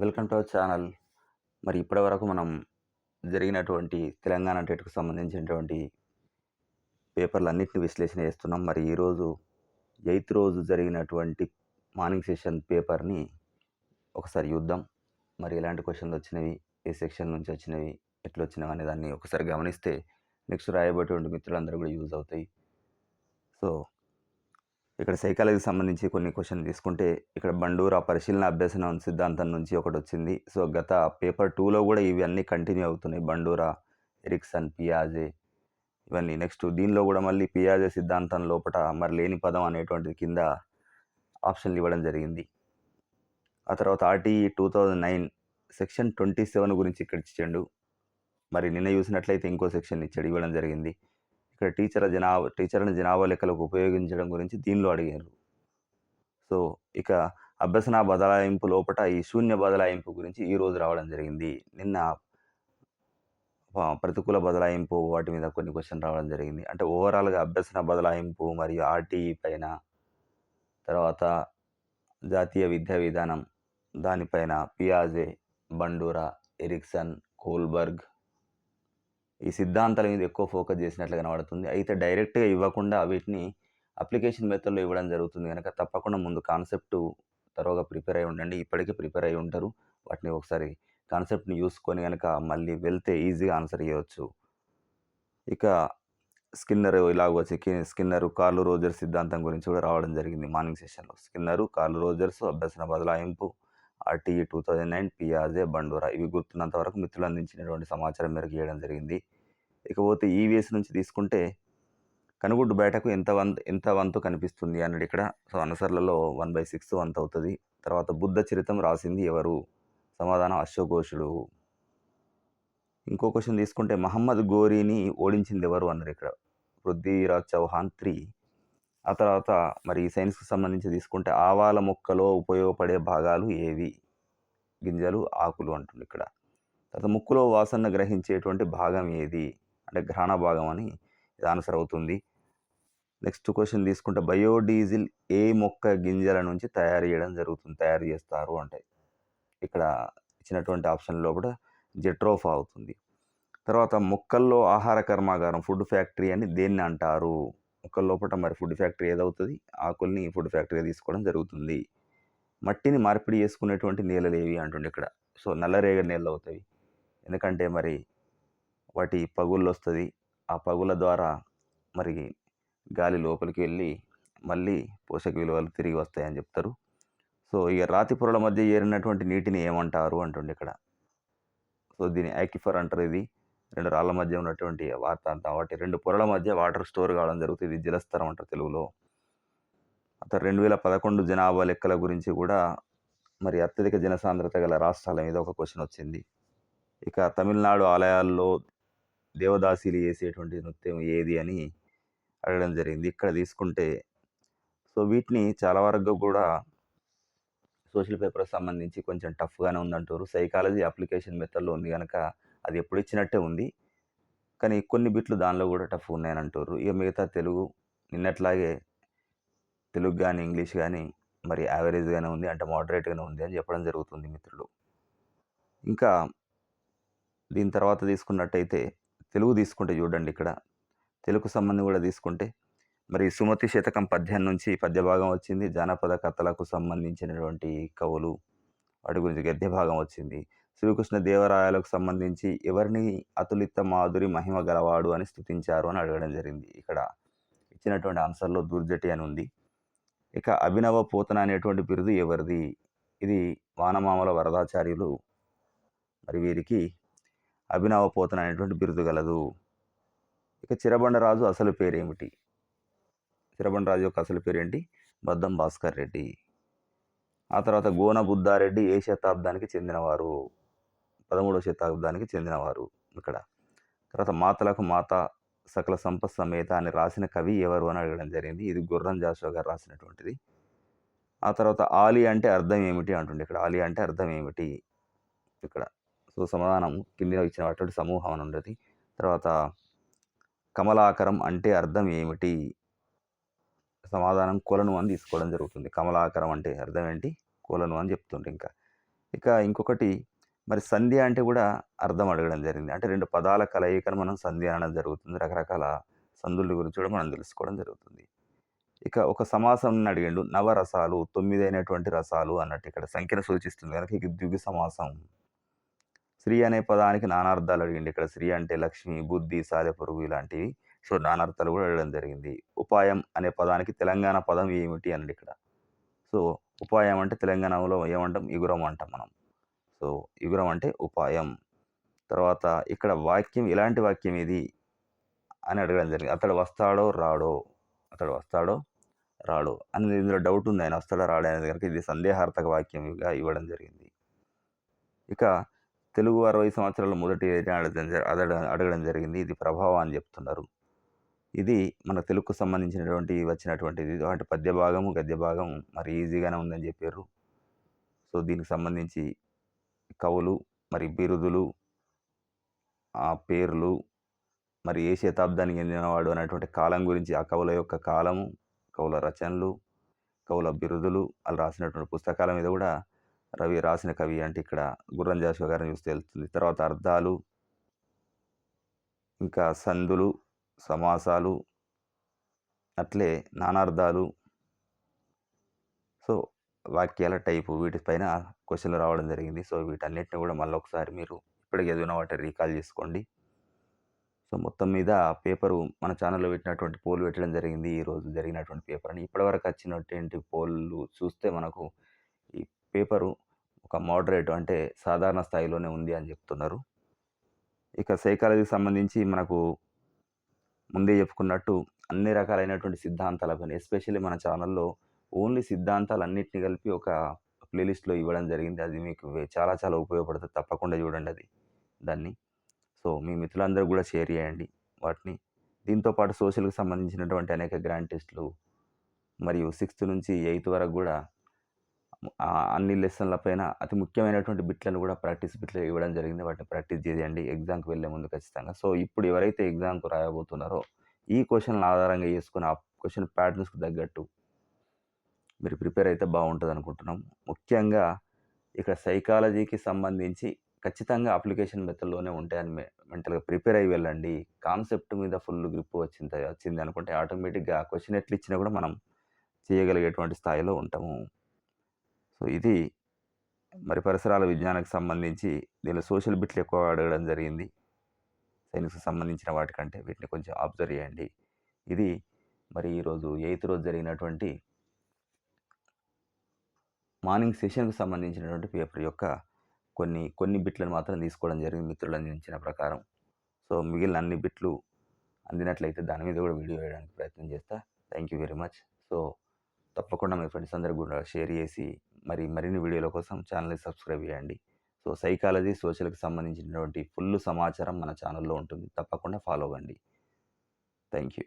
Welcome to our channel. మరి ఇప్పటివరకు మనం జరిగినటువంటి తెలంగాణ టెట్కు సంబంధించినటువంటి పేపర్లు అన్నింటిని విశ్లేషణ చేస్తున్నాం. మరి ఈరోజు ఎయిత్ రోజు జరిగినటువంటి మార్నింగ్ సెషన్ పేపర్ని ఒకసారి చూద్దాం. మరి ఎలాంటి క్వశ్చన్లు వచ్చినవి ఏ సెక్షన్ నుంచి వచ్చినవి ఎట్లా వచ్చినవి అనే దాన్ని ఒకసారి గమనిస్తే నెక్స్ట్ రాయబోయేటువంటి మిత్రులందరూ కూడా యూజ్ అవుతాయి. సో ఇక్కడ సైకాలజీకి సంబంధించి కొన్ని క్వశ్చన్ తీసుకుంటే ఇక్కడ బండూరా పరిశీలన అభ్యసనం సిద్ధాంతం నుంచి ఒకటి వచ్చింది సో గత పేపర్ టూలో కూడా ఇవన్నీ కంటిన్యూ అవుతున్నాయి. బండూరా ఎరిక్సన్ పియాజే ఇవన్నీ. నెక్స్ట్ దీనిలో కూడా మళ్ళీ పియాజే సిద్ధాంతం లోపల మరి లేని పదం అనేటువంటిది కింద ఆప్షన్లు ఇవ్వడం జరిగింది. ఆ తర్వాత RTE two thousand nine section twenty seven గురించి ఇక్కడ ఇచ్చాడు. మరి నిన్న చూసినట్లయితే ఇంకో సెక్షన్ ఇచ్చాడు ఇవ్వడం జరిగింది. ఇక్కడ టీచర్ జనాభా టీచర్ని జనాభా లెక్కలకు ఉపయోగించడం గురించి దీనిలో అడిగారు. సో ఇక అభ్యసన బదలాయింపు లోపల ఈ శూన్య బదలాయింపు గురించి ఈరోజు రావడం జరిగింది. నిన్న ప్రతికూల బదలాయింపు వాటి మీద కొన్ని క్వశ్చన్ రావడం జరిగింది. అంటే ఓవరాల్గా అభ్యసన బదలాయింపు మరియు ఆర్టీఈ పైన తర్వాత జాతీయ విద్యా విధానం దానిపైన పియాజే బండూరా ఎరిక్సన్ కోల్బర్గ్ ఈ సిద్ధాంతాల మీద ఎక్కువ ఫోకస్ చేసినట్లు కనబడుతుంది. అయితే డైరెక్ట్గా ఇవ్వకుండా వీటిని అప్లికేషన్ మెథడ్లో ఇవ్వడం జరుగుతుంది కనుక తప్పకుండా ముందు కాన్సెప్ట్ తరువుగా ప్రిపేర్ అయి ఉండండి. ఇప్పటికే ప్రిపేర్ అయి ఉంటారు. వాటిని ఒకసారి కాన్సెప్ట్ని చూసుకొని కనుక మళ్ళీ వెళ్తే ఈజీగా ఆన్సర్ చేయవచ్చు ఇక స్కిన్నర్ ఇలాగ వచ్చి స్కిన్నరు స్కిన్నర్ కార్లు రోజర్ సిద్ధాంతం గురించి కూడా రావడం జరిగింది మార్నింగ్ సెషన్లో. స్కిన్నరు కార్లు రోజర్స్ అభ్యసన బదలాయింపు ఆర్టీఈ టూ థౌజండ్ నైన్ పిఆర్జే బండూరా. ఇవి గుర్తున్నంత వరకు మిత్రులు అందించినటువంటి సమాచారం మేరకు చేయడం జరిగింది. ఇకపోతే ఈవీఎస్ నుంచి తీసుకుంటే కనుగుడ్డు బయటకు ఎంత వంతు ఎంత వంతు కనిపిస్తుంది అన్నాడు ఇక్కడ. సో అనసర్లలో వన్ బై సిక్స్ వంతు అవుతుంది. తర్వాత బుద్ధ చరితం రాసింది ఎవరు? సమాధానం అశ్వఘోషుడు ఇంకో క్వశ్చన్ తీసుకుంటే మహమ్మద్ గోరీని ఓడించింది ఎవరు అన్నారు ఇక్కడ. పృథ్వీరాజ్ చౌహాన్ త్రీ. ఆ తర్వాత మరి సైన్స్కి సంబంధించి తీసుకుంటే ఆవాల మొక్కలో ఉపయోగపడే భాగాలు ఏవి? గింజలు ఆకులు అంటుంది ఇక్కడ. తర్వాత ముక్కులో వాసన గ్రహించేటువంటి భాగం ఏది? అంటే గ్రహణ భాగం అని ఇది ఆన్సర్ అవుతుంది. నెక్స్ట్ క్వశ్చన్ తీసుకుంటే బయోడీజిల్ ఏ మొక్క గింజల నుంచి తయారు చేయడం జరుగుతుంది? తయారు చేస్తారు అంటే ఇక్కడ ఇచ్చినటువంటి ఆప్షన్లో కూడా జెట్రోఫా అవుతుంది. తర్వాత మొక్కల్లో ఆహార కర్మాగారం ఫుడ్ ఫ్యాక్టరీ అని దేన్ని అంటారు? మొక్కల లోపల మరి ఫుడ్ ఫ్యాక్టరీ ఏదవుతుంది ఆకుల్ని ఫుడ్ ఫ్యాక్టరీగా తీసుకోవడం జరుగుతుంది. మట్టిని మార్పిడి చేసుకునేటువంటి నేలలు ఏవి అంటుండే ఇక్కడ. సో నల్లరేగడి నేలలు అవుతాయి. ఎందుకంటే మరి వాటి పగుళ్ళు వస్తుంది ఆ పగుల ద్వారా మరి గాలి లోపలికి వెళ్ళి మళ్ళీ పోషక విలువలు తిరిగి వస్తాయని చెప్తారు. సో ఇక రాతి పొరల మధ్య ఏరినటువంటి నీటిని ఏమంటారు అంటుండే ఇక్కడ. సో దీని యాకిఫర్ అంటారు ఇది. రెండు రాళ్ళ మధ్య ఉన్నటువంటి వార్త అంతా వాటి రెండు పొరల మధ్య వాటర్ స్టోర్ కావడం జరుగుతుంది. ఇది జలస్తరం అంటారు తెలుగులో. అతను రెండు వేల పదకొండు జనాభా లెక్కల గురించి కూడా మరి అత్యధిక జనసాంద్రత గల రాష్ట్రాల మీద ఒక క్వశ్చన్ వచ్చింది. ఇక తమిళనాడు ఆలయాల్లో దేవదాసీలు చేసేటువంటి నృత్యం ఏది అని అడగడం జరిగింది. ఇక్కడ తీసుకుంటే సో వీటిని చాలా వరకు కూడా సోషల్ పేపర్కి సంబంధించి కొంచెం టఫ్గానే ఉందంటారు. సైకాలజీ అప్లికేషన్ మెథడ్లో ఉంది కనుక అది ఎప్పుడు ఇచ్చినట్టే ఉంది. కానీ కొన్ని బిట్లు దానిలో కూడా టఫ్ ఉన్నాయని అంటారు ఇక మిగతా తెలుగు నిన్నట్లాగే తెలుగు కానీ ఇంగ్లీష్ కానీ మరి యావరేజ్గానే ఉంది. అంటే మోడరేట్గానే ఉంది అని చెప్పడం జరుగుతుంది మిత్రులు. ఇంకా దీని తర్వాత తీసుకున్నట్టయితే తెలుగు తీసుకుంటే చూడండి ఇక్కడ. తెలుగు సంబంధం కూడా తీసుకుంటే మరి సుమతి శతకం పద్యం నుంచి పద్య భాగం వచ్చింది. జానపద కథలకు సంబంధించినటువంటి కవులు వాటి గురించి గద్య భాగం వచ్చింది. శ్రీకృష్ణ దేవరాయలకు సంబంధించి ఎవరిని అతులిత మాధురి మహిమ గలవాడు అని స్థుతించారు అని అడగడం జరిగింది. ఇక్కడ ఇచ్చినటువంటి ఆన్సర్లో దుర్జటి అని ఉంది. ఇక అభినవ పోతన అనేటువంటి బిరుదు ఎవరిది? ఇది వానమామల వరదాచార్యులు మరి వీరికి అభినవ పోతన అనేటువంటి బిరుదు గలదు. ఇక చిరబండరాజు అసలు పేరేమిటి? చిరబండరాజు యొక్క అసలు పేరేంటి? బద్దం భాస్కర్ రెడ్డి. ఆ తర్వాత గోన బుద్ధారెడ్డి ఏ శతాబ్దానికి చెందినవారు? పదమూడవ శతాబ్దానికి చెందినవారు ఇక్కడ. తర్వాత మాతలకు మాత సకల సంపత్ సమేత అని రాసిన కవి ఎవరు అని అడగడం జరిగింది. ఇది గుర్రం జాషువా గారు రాసినటువంటిది. ఆ తర్వాత ఆలి అంటే అర్థం ఏమిటి అంటుండే ఇక్కడ. ఆలి అంటే అర్థం ఏమిటి? ఇక్కడ. సో సమాధానం కింద ఇచ్చినటువంటి సమూహం అని ఉండేది. తర్వాత కమలాకరం అంటే అర్థం ఏమిటి? సమాధానం కొలను అని తీసుకోవడం జరుగుతుంది. కమలాకరం అంటే అర్థం ఏంటి? కొలను అని చెప్తుండే ఇంకా. ఇక ఇంకొకటి మరి సంధి అంటే కూడా అర్థం అడగడం జరిగింది. అంటే రెండు పదాల కలయికను మనం సంధి అనడం జరుగుతుంది. రకరకాల సంధుల గురించి కూడా మనం తెలుసుకోవడం జరుగుతుంది. ఇక ఒక సమాసంని అడిగిండు. నవరసాలు తొమ్మిది అయినటువంటి రసాలు అన్నట్టు ఇక్కడ సంఖ్యను సూచిస్తుంది కనుక ఇది ద్విగు సమాసం. స్త్రీ అనే పదానికి నానార్థాలు అడిగిండు. ఇక్కడ స్త్రీ అంటే లక్ష్మి, బుద్ధి, సాలెపురుగు ఇలాంటివి. సో, నానార్థాలు కూడా అడగడం జరిగింది. ఉపాయం అనే పదానికి తెలంగాణ పదం ఏమిటి అన్నది ఇక్కడ. సో, ఉపాయం అంటే తెలంగాణలో ఏమంటాం? ఇగురం అంటాం మనం. సో, ఇగురం అంటే ఉపాయం. తర్వాత ఇక్కడ వాక్యం ఎలాంటి వాక్యం ఇది? అని అడగడం జరిగింది. అతడు వస్తాడో రాడో? అతడు వస్తాడో రాడో? అనేది ఇందులో డౌట్ ఉంది. ఆయన వస్తాడో రాడా అనేది కనుక ఇది సందేహార్థక వాక్యంగా ఇవ్వడం జరిగింది. ఇక తెలుగు 60 సంవత్సరాల మొదటి ఏటా అడగడం అదడ అడగడం జరిగింది. ఇది ప్రభావం అని చెప్తున్నారు. ఇది మన తెలుగుకు సంబంధించినటువంటి వచ్చినటువంటిది. అంటే పద్య భాగము, గద్య భాగం మరి ఈజీగానే ఉందని చెప్పారు సో, దీనికి సంబంధించి కవులు, మరి బిరుదులు, ఆ పేర్లు, మరి ఏ శతాబ్దానికి చెందినవాడు అనేటువంటి కాలం గురించి ఆ కవుల యొక్క కాలము, కవుల రచనలు, కవుల బిరుదులు, ఆళ్ళు రాసినటువంటి పుస్తకాల మీద కూడా రవి రాసిన కవి అంటే ఇక్కడ గుర్రం జాషువా గారిని చూస్తే తెలుస్తుంది. తర్వాత అర్థాలు ఇంకా సందులు, సమాసాలు అట్లే నానార్థాలు సో, వాక్యాల టైపు వీటిపైన క్వశ్చన్లు రావడం జరిగింది. సో, వీటన్నిటిని కూడా మళ్ళొకసారి మీరు ఇప్పటికి చదివిన వాటిని రీకాల్ చేసుకోండి. సో, మొత్తం మీద పేపరు మన ఛానల్లో పెట్టినటువంటి పోల్ పెట్టడం జరిగింది. ఈరోజు జరిగినటువంటి పేపర్ అని. ఇప్పటివరకు వచ్చినటువంటి పోల్‌లు చూస్తే మనకు ఈ పేపరు ఒక మోడరేట్ అంటే సాధారణ స్థాయిలోనే ఉంది అని చెప్తున్నారు. ఇక సైకాలజీకి సంబంధించి మనకు ముందే చెప్పుకున్నట్టు అన్ని రకాలైనటువంటి సిద్ధాంతాలపైన ఎస్పెషల్లీ మన ఛానల్లో ఓన్లీ సిద్ధాంతాలన్నింటినీ కలిపి ఒక ప్లేలిస్ట్లో ఇవ్వడం జరిగింది. అది మీకు చాలా చాలా ఉపయోగపడుతుంది తప్పకుండా చూడండి అది దాన్ని. సో, మీ మిత్రులందరూ కూడా షేర్ చేయండి వాటిని. దీంతో పాటు సోషల్‌కి సంబంధించినటువంటి అనేక గ్రాండ్ టెస్ట్‌లు మరియు సిక్స్త్ నుంచి ఎయిత్ వరకు కూడా అన్ని లెసన్‌ల పైన అతి ముఖ్యమైనటువంటి బిట్లను కూడా ప్రాక్టీస్ బిట్లు ఇవ్వడం జరిగింది. వాటిని ప్రాక్టీస్ చేయండి ఎగ్జామ్‌కి వెళ్ళే ముందు ఖచ్చితంగా. సో, ఇప్పుడు ఎవరైతే ఎగ్జామ్కు రాయబోతున్నారో ఈ క్వశ్చన్ల ఆధారంగా చేసుకుని ఆ క్వశ్చన్ ప్యాటర్న్స్‌కి తగ్గట్టు మీరు ప్రిపేర్ అయితే బాగుంటుంది అనుకుంటున్నాం ముఖ్యంగా ఇక్కడ సైకాలజీకి సంబంధించి ఖచ్చితంగా అప్లికేషన్ మెథడ్‌లోనే ఉంటాయని మెంటల్‌గా ప్రిపేర్ అయ్యి వెళ్ళండి. కాన్సెప్ట్ మీద ఫుల్ గ్రిప్ వచ్చింది వచ్చింది అనుకుంటే ఆటోమేటిక్‌గా క్వశ్చన్ ఎట్లా ఇచ్చినా కూడా మనం చేయగలిగేటువంటి స్థాయిలో ఉంటాము. సో, ఇది మరి పరిసరాల విజ్ఞానానికి సంబంధించి దీనిలో సోషల్ బిట్లు ఎక్కువ అడగడం జరిగింది. సైన్స్‌కి సంబంధించిన వాటికంటే వీటిని కొంచెం అబ్జర్వ్ చేయండి. ఇది మరి ఈరోజు ఎయిత్ రోజు జరిగినటువంటి మార్నింగ్ సెషన్‌కి సంబంధించినటువంటి పేపర్ యొక్క కొన్ని కొన్ని బిట్లను మాత్రం తీసుకోవడం జరిగింది మిత్రులు అందించిన ప్రకారం. సో, మిగిలిన అన్ని బిట్లు అందినట్లయితే దాని మీద కూడా వీడియో వేయడానికి ప్రయత్నం చేస్తా. Thank you very much. So, తప్పకుండా మీ ఫ్రెండ్స్ అందరికి కూడా షేర్ చేసి మరి మరిన్ని వీడియోల కోసం ఛానల్ని సబ్స్క్రైబ్ చేయండి. సో, సైకాలజీ, సోషల్‌కి సంబంధించినటువంటి ఫుల్ సమాచారం మన ఛానల్లో ఉంటుంది. తప్పకుండా ఫాలో అవ్వండి. Thank you.